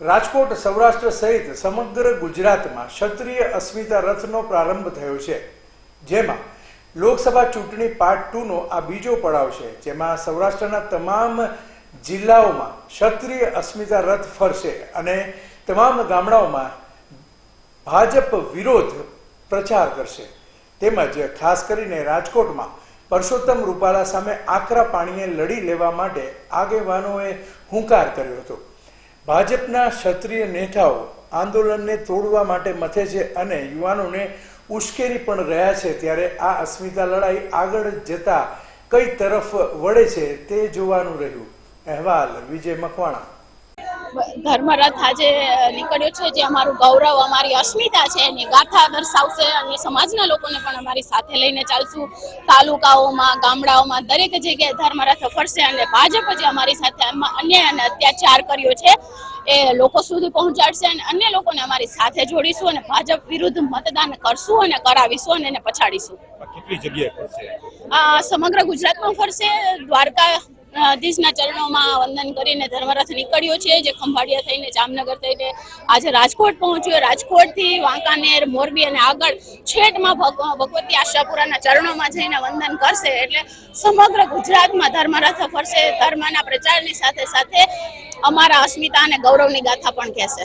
રાજકોટ સૌરાષ્ટ્ર સહિત સમગ્ર ગુજરાતમાં ક્ષત્રિય અસ્મિતા રથનો પ્રારંભ થયો છે, જેમાં લોકસભા ચૂંટણી પાર્ટ ટુનો આ બીજો પડાવ છે, જેમાં સૌરાષ્ટ્રના તમામ જિલ્લાઓમાં ક્ષત્રિય અસ્મિતા રથ ફરશે અને તમામ ગામડાઓમાં ભાજપ વિરોધ પ્રચાર કરશે. તેમજ ખાસ કરીને રાજકોટમાં પરસોત્તમ રૂપાલા સામે આકરા પાણીએ લડી લેવા માટે આગેવાનોએ હુંકાર કર્યો હતો. ભાજપના ક્ષત્રિય નેતાઓ આંદોલનને તોડવા માટે મથે છે અને યુવાનોને ઉશ્કેરી પણ રહ્યા છે ત્યારે આ અસ્મિતા લડાઈ આગળ જતા કઈ તરફ વળે છે તે જોવાનું રહ્યું. અહેવાલ વિજય મકવાણા. ધર્મરથ આજે નીકળ્યો છે જે અમારું ગૌરવ અમારી અસ્મિતા છે એની ગાથા દર્શાવશે અને સમાજના લોકોને પણ અમારી સાથે લઈને ચાલશું. તાલુકાઓમાં ગામડાઓમાં દરેક જગ્યાએ ધર્મરથ ફરશે અને ભાજપ જે અમારી સાથે અન્યાય અને અત્યાચાર કર્યો છે એ લોકો સુધી પહોંચાડશે અને અન્ય લોકોને અમારી સાથે જોડીશું અને ભાજપ વિરુદ્ધ મતદાન કરશું અને કરાવીશું અને એને પછાડીશું. કેટલી જગ્યાએ ફરશે? સમગ્ર ગુજરાતમાં ફરશે દ્વારકા ધીશના ચરણોમાં વંદન કરીને ધર્મરથ નીકળ્યો છે, જે ખંભાળિયા થઈને, જામનગર થઈને આજે રાજકોટ પહોંચ્યો. રાજકોટથી વાંકાનેર, મોરબી અને આગળ છેટમાં ભગ- ભગવતી આશાપુરાના ચરણોમાં જઈને વંદન કરશે. એટલે સમગ્ર ગુજરાતમાં ધર્મરથ ફરશે. ધર્મના પ્રચારની સાથે સાથે અમારા અસ્મિતા અને ગૌરવની ગાથા પણ કહેશે.